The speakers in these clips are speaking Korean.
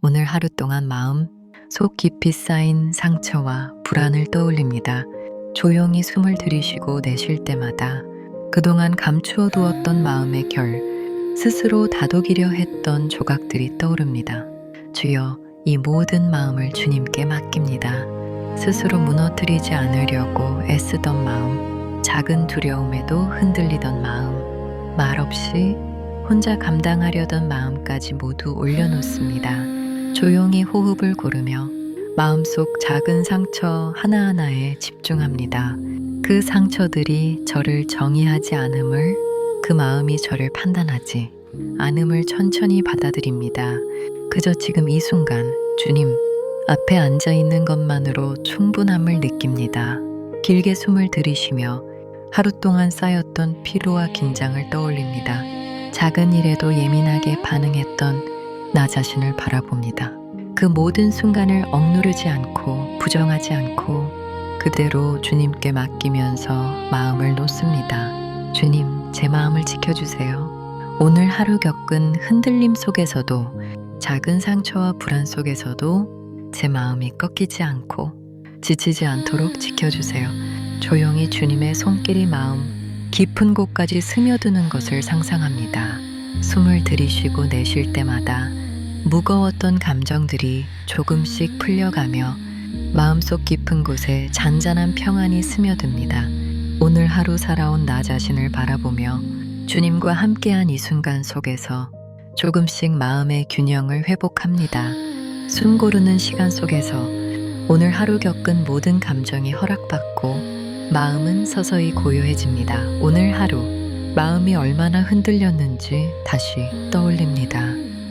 오늘 하루 동안 마음 속 깊이 쌓인 상처와 불안을 떠올립니다. 조용히 숨을 들이쉬고 내쉴 때마다 그동안 감추어 두었던 마음의 결, 스스로 다독이려 했던 조각들이 떠오릅니다. 주여, 이 모든 마음을 주님께 맡깁니다. 스스로 무너뜨리지 않으려고 애쓰던 마음, 작은 두려움에도 흔들리던 마음, 말없이 혼자 감당하려던 마음까지 모두 올려놓습니다. 조용히 호흡을 고르며 마음속 작은 상처 하나하나에 집중합니다. 그 상처들이 저를 정의하지 않음을, 그 마음이 저를 판단하지 않음을 천천히 받아들입니다. 그저 지금 이 순간 주님 앞에 앉아 있는 것만으로 충분함을 느낍니다. 길게 숨을 들이쉬며 하루 동안 쌓였던 피로와 긴장을 떠올립니다. 작은 일에도 예민하게 반응했던 나 자신을 바라봅니다. 그 모든 순간을 억누르지 않고 부정하지 않고 그대로 주님께 맡기면서 마음을 놓습니다. 주님, 제 마음을 지켜주세요. 오늘 하루 겪은 흔들림 속에서도 작은 상처와 불안 속에서도 제 마음이 꺾이지 않고 지치지 않도록 지켜주세요. 조용히 주님의 손길이 마음 깊은 곳까지 스며드는 것을 상상합니다. 숨을 들이쉬고 내쉴 때마다 무거웠던 감정들이 조금씩 풀려가며 마음속 깊은 곳에 잔잔한 평안이 스며듭니다. 오늘 하루 살아온 나 자신을 바라보며 주님과 함께한 이 순간 속에서 조금씩 마음의 균형을 회복합니다. 숨 고르는 시간 속에서 오늘 하루 겪은 모든 감정이 허락받고 마음은 서서히 고요해집니다. 오늘 하루 마음이 얼마나 흔들렸는지 다시 떠올립니다.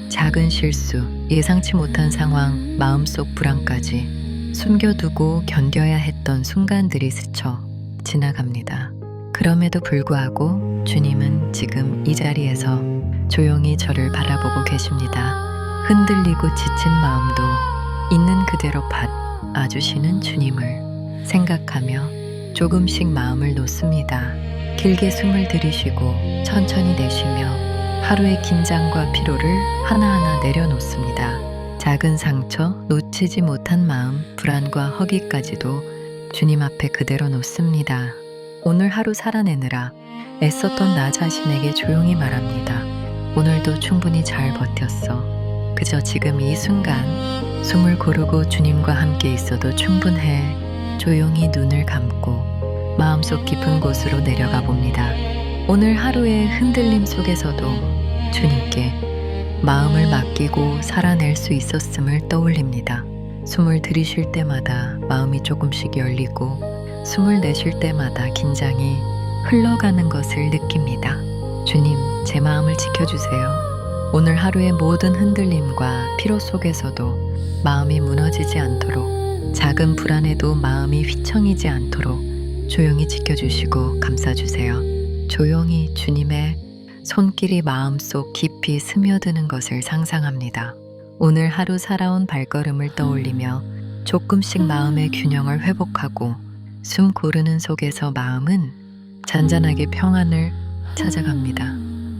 작은 실수, 예상치 못한 상황, 마음속 불안까지 숨겨두고 견뎌야 했던 순간들이 스쳐 지나갑니다. 그럼에도 불구하고 주님은 지금 이 자리에서 조용히 저를 바라보고 계십니다. 흔들리고 지친 마음도 있는 그대로 받아주시는 주님을 생각하며 조금씩 마음을 놓습니다. 길게 숨을 들이쉬고 천천히 내쉬며 하루의 긴장과 피로를 하나하나 내려놓습니다. 작은 상처, 놓치지 못한 마음, 불안과 허기까지도 주님 앞에 그대로 놓습니다. 오늘 하루 살아내느라 애썼던 나 자신에게 조용히 말합니다. 오늘도 충분히 잘 버텼어. 그저 지금 이 순간 숨을 고르고 주님과 함께 있어도 충분해. 조용히 눈을 감고 마음속 깊은 곳으로 내려가 봅니다. 오늘 하루의 흔들림 속에서도 주님께 마음을 맡기고 살아낼 수 있었음을 떠올립니다. 숨을 들이쉴 때마다 마음이 조금씩 열리고 숨을 내쉴 때마다 긴장이 흘러가는 것을 느낍니다. 주님, 제 마음을 지켜주세요. 오늘 하루의 모든 흔들림과 피로 속에서도 마음이 무너지지 않도록 작은 불안에도 마음이 휘청이지 않도록 조용히 지켜주시고 감싸주세요. 조용히 주님의 손길이 마음속 깊이 스며드는 것을 상상합니다. 오늘 하루 살아온 발걸음을 떠올리며 조금씩 마음의 균형을 회복하고 숨 고르는 속에서 마음은 잔잔하게 평안을 찾아갑니다.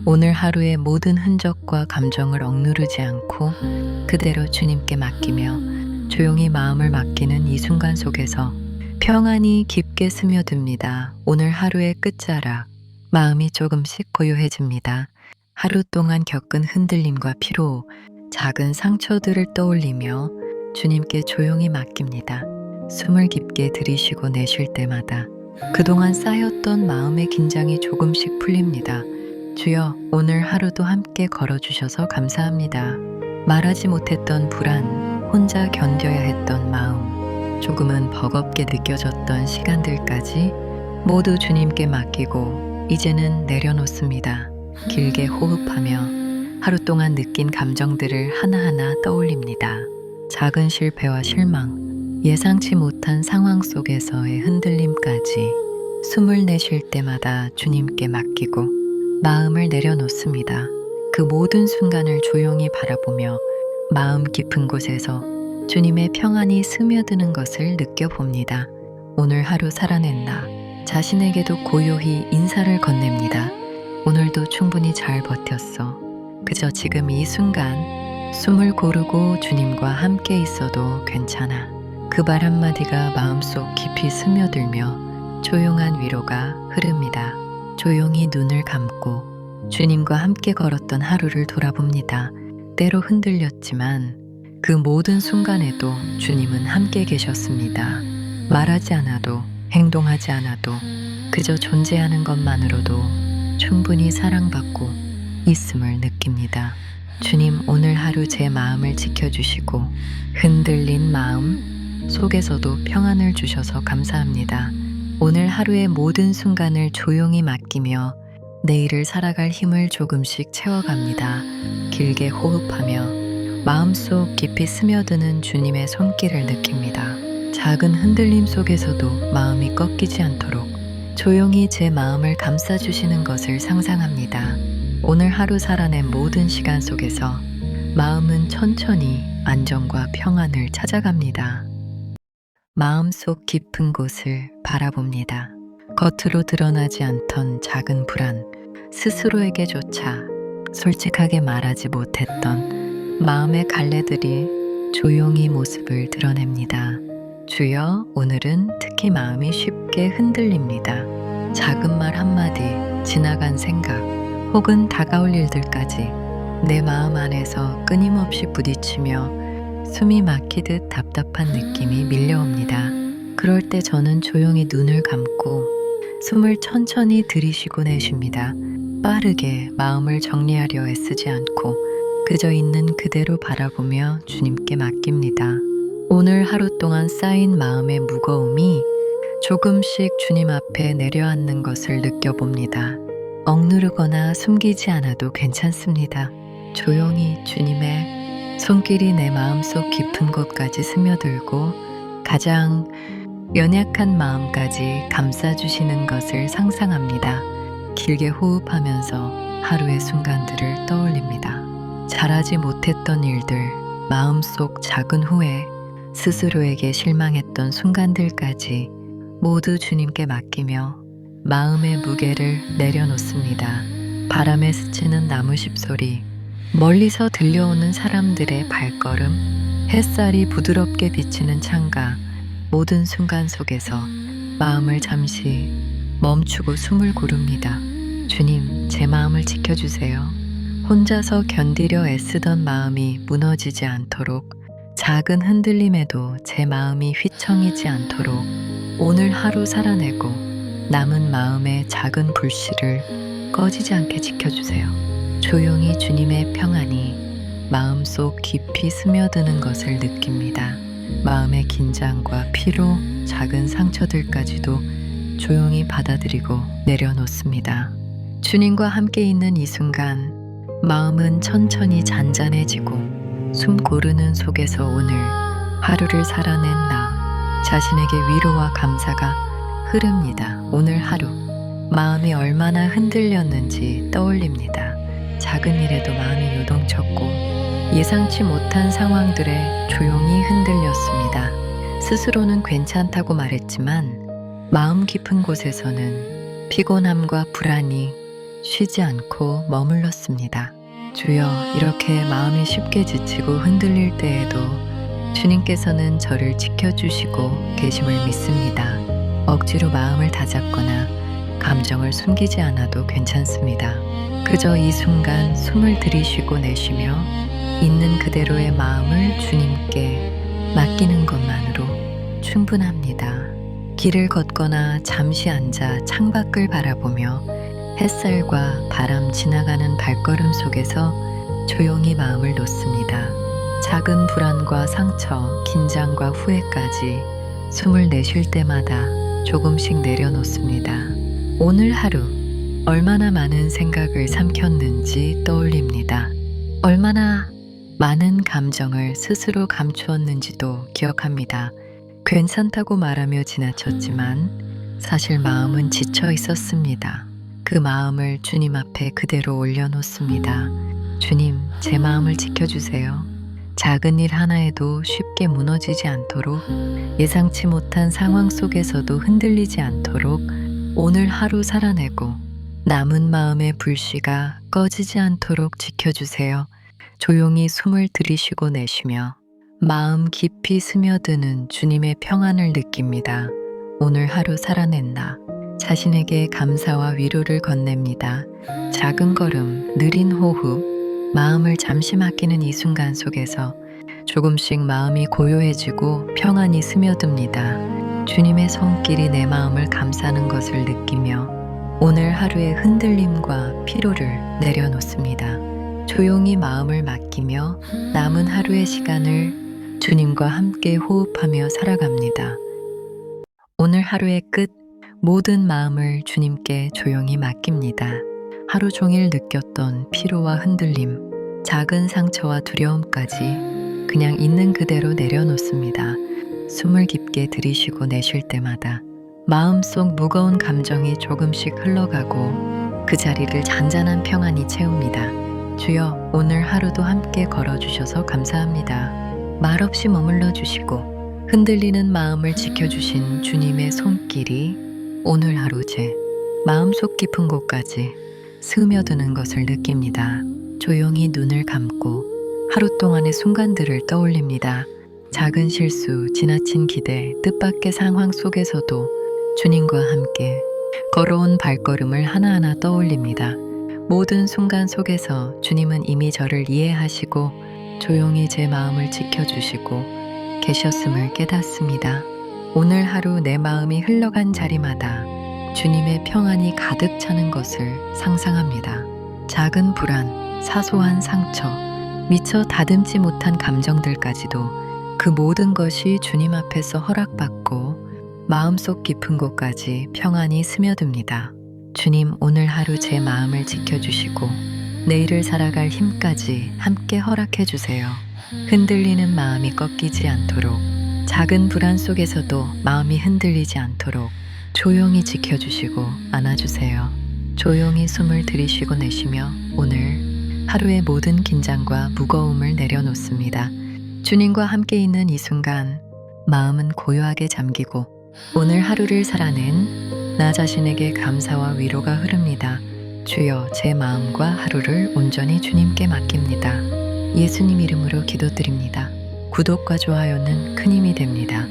오늘 하루의 모든 흔적과 감정을 억누르지 않고 그대로 주님께 맡기며 조용히 마음을 맡기는 이 순간 속에서 평안이 깊게 스며듭니다. 오늘 하루의 끝자락, 마음이 조금씩 고요해집니다. 하루 동안 겪은 흔들림과 피로, 작은 상처들을 떠올리며 주님께 조용히 맡깁니다. 숨을 깊게 들이쉬고 내쉴 때마다 그동안 쌓였던 마음의 긴장이 조금씩 풀립니다. 주여, 오늘 하루도 함께 걸어주셔서 감사합니다. 말하지 못했던 불안, 혼자 견뎌야 했던 마음, 조금은 버겁게 느껴졌던 시간들까지 모두 주님께 맡기고 이제는 내려놓습니다. 길게 호흡하며 하루 동안 느낀 감정들을 하나하나 떠올립니다. 작은 실패와 실망, 예상치 못한 상황 속에서의 흔들림까지 숨을 내쉴 때마다 주님께 맡기고 마음을 내려놓습니다. 그 모든 순간을 조용히 바라보며 마음 깊은 곳에서 주님의 평안이 스며드는 것을 느껴봅니다. 오늘 하루 살아낸 나 자신에게도 고요히 인사를 건넵니다. 오늘도 충분히 잘 버텼어. 그저 지금 이 순간 숨을 고르고 주님과 함께 있어도 괜찮아. 그 말 한마디가 마음속 깊이 스며들며 조용한 위로가 흐릅니다. 조용히 눈을 감고 주님과 함께 걸었던 하루를 돌아봅니다. 때로 흔들렸지만 그 모든 순간에도 주님은 함께 계셨습니다. 말하지 않아도 행동하지 않아도 그저 존재하는 것만으로도 충분히 사랑받고 있음을 느낍니다. 주님 오늘 하루 제 마음을 지켜주시고 흔들린 마음 속에서도 평안을 주셔서 감사합니다. 오늘 하루의 모든 순간을 조용히 맡기며 내일을 살아갈 힘을 조금씩 채워갑니다. 길게 호흡하며 마음속 깊이 스며드는 주님의 손길을 느낍니다. 작은 흔들림 속에서도 마음이 꺾이지 않도록 조용히 제 마음을 감싸주시는 것을 상상합니다. 오늘 하루 살아낸 모든 시간 속에서 마음은 천천히 안정과 평안을 찾아갑니다. 마음 속 깊은 곳을 바라봅니다. 겉으로 드러나지 않던 작은 불안, 스스로에게조차 솔직하게 말하지 못했던 마음의 갈래들이 조용히 모습을 드러냅니다. 주여, 오늘은 특히 마음이 쉽게 흔들립니다. 작은 말 한마디, 지나간 생각, 혹은 다가올 일들까지 내 마음 안에서 끊임없이 부딪히며 숨이 막히듯 답답한 느낌이 밀려옵니다. 그럴 때 저는 조용히 눈을 감고 숨을 천천히 들이쉬고 내쉽니다. 빠르게 마음을 정리하려 애쓰지 않고 그저 있는 그대로 바라보며 주님께 맡깁니다. 오늘 하루 동안 쌓인 마음의 무거움이 조금씩 주님 앞에 내려앉는 것을 느껴봅니다. 억누르거나 숨기지 않아도 괜찮습니다. 조용히 주님의 손길이 내 마음속 깊은 곳까지 스며들고 가장 연약한 마음까지 감싸주시는 것을 상상합니다. 길게 호흡하면서 하루의 순간들을 떠올립니다. 잘하지 못했던 일들, 마음속 작은 후회, 스스로에게 실망했던 순간들까지 모두 주님께 맡기며 마음의 무게를 내려놓습니다. 바람에 스치는 나무 십소리, 멀리서 들려오는 사람들의 발걸음, 햇살이 부드럽게 비치는 창가, 모든 순간 속에서 마음을 잠시 멈추고 숨을 고릅니다. 주님, 제 마음을 지켜주세요. 혼자서 견디려 애쓰던 마음이 무너지지 않도록 작은 흔들림에도 제 마음이 휘청이지 않도록 오늘 하루 살아내고 남은 마음의 작은 불씨를 꺼지지 않게 지켜주세요. 조용히 주님의 평안이 마음속 깊이 스며드는 것을 느낍니다. 마음의 긴장과 피로, 작은 상처들까지도 조용히 받아들이고 내려놓습니다. 주님과 함께 있는 이 순간, 마음은 천천히 잔잔해지고 숨 고르는 속에서 오늘 하루를 살아낸 나 자신에게 위로와 감사가 흐릅니다. 오늘 하루 마음이 얼마나 흔들렸는지 떠올립니다. 작은 일에도 마음이 요동쳤고 예상치 못한 상황들에 조용히 흔들렸습니다. 스스로는 괜찮다고 말했지만 마음 깊은 곳에서는 피곤함과 불안이 쉬지 않고 머물렀습니다. 주여 이렇게 마음이 쉽게 지치고 흔들릴 때에도 주님께서는 저를 지켜주시고 계심을 믿습니다. 억지로 마음을 다잡거나 감정을 숨기지 않아도 괜찮습니다. 그저 이 순간 숨을 들이쉬고 내쉬며 있는 그대로의 마음을 주님께 맡기는 것만으로 충분합니다. 길을 걷거나 잠시 앉아 창밖을 바라보며 햇살과 바람 지나가는 발걸음 속에서 조용히 마음을 놓습니다. 작은 불안과 상처, 긴장과 후회까지 숨을 내쉴 때마다 조금씩 내려놓습니다. 오늘 하루 얼마나 많은 생각을 삼켰는지 떠올립니다. 얼마나 많은 감정을 스스로 감추었는지도 기억합니다. 괜찮다고 말하며 지나쳤지만 사실 마음은 지쳐 있었습니다. 그 마음을 주님 앞에 그대로 올려놓습니다. 주님, 제 마음을 지켜주세요. 작은 일 하나에도 쉽게 무너지지 않도록 예상치 못한 상황 속에서도 흔들리지 않도록 오늘 하루 살아내고 남은 마음의 불씨가 꺼지지 않도록 지켜주세요. 조용히 숨을 들이쉬고 내쉬며 마음 깊이 스며드는 주님의 평안을 느낍니다. 오늘 하루 살아낸다. 자신에게 감사와 위로를 건넵니다. 작은 걸음, 느린 호흡, 마음을 잠시 맡기는 이 순간 속에서 조금씩 마음이 고요해지고 평안이 스며듭니다. 주님의 손길이 내 마음을 감싸는 것을 느끼며 오늘 하루의 흔들림과 피로를 내려놓습니다. 조용히 마음을 맡기며 남은 하루의 시간을 주님과 함께 호흡하며 살아갑니다. 오늘 하루의 끝 모든 마음을 주님께 조용히 맡깁니다. 하루 종일 느꼈던 피로와 흔들림, 작은 상처와 두려움까지 그냥 있는 그대로 내려놓습니다. 숨을 깊게 들이쉬고 내쉴 때마다 마음속 무거운 감정이 조금씩 흘러가고 그 자리를 잔잔한 평안이 채웁니다. 주여, 오늘 하루도 함께 걸어주셔서 감사합니다. 말없이 머물러 주시고 흔들리는 마음을 지켜주신 주님의 손길이 오늘 하루 제 마음속 깊은 곳까지 스며드는 것을 느낍니다. 조용히 눈을 감고 하루 동안의 순간들을 떠올립니다. 작은 실수, 지나친 기대, 뜻밖의 상황 속에서도 주님과 함께 걸어온 발걸음을 하나하나 떠올립니다. 모든 순간 속에서 주님은 이미 저를 이해하시고 조용히 제 마음을 지켜주시고 계셨음을 깨닫습니다. 오늘 하루 내 마음이 흘러간 자리마다 주님의 평안이 가득 차는 것을 상상합니다. 작은 불안, 사소한 상처, 미처 다듬지 못한 감정들까지도 그 모든 것이 주님 앞에서 허락받고 마음속 깊은 곳까지 평안이 스며듭니다. 주님 오늘 하루 제 마음을 지켜주시고 내일을 살아갈 힘까지 함께 허락해 주세요. 흔들리는 마음이 꺾이지 않도록 작은 불안 속에서도 마음이 흔들리지 않도록 조용히 지켜주시고 안아주세요. 조용히 숨을 들이쉬고 내쉬며 오늘 하루의 모든 긴장과 무거움을 내려놓습니다. 주님과 함께 있는 이 순간 마음은 고요하게 잠기고 오늘 하루를 살아낸 나 자신에게 감사와 위로가 흐릅니다. 주여 제 마음과 하루를 온전히 주님께 맡깁니다. 예수님 이름으로 기도드립니다. 구독과 좋아요는 큰 힘이 됩니다.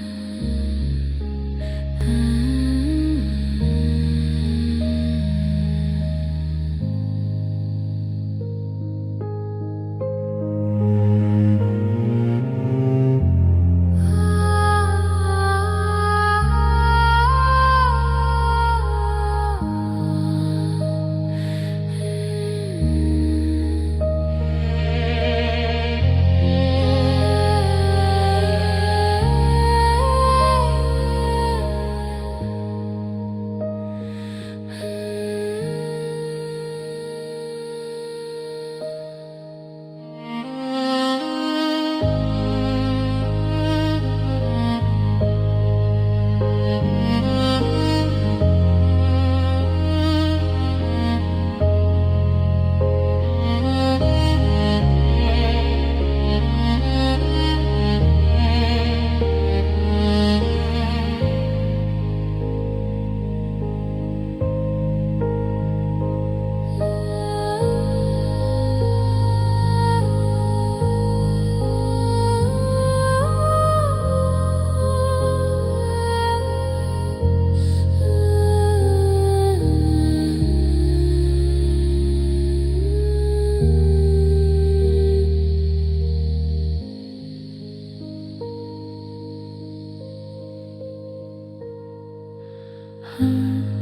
heart.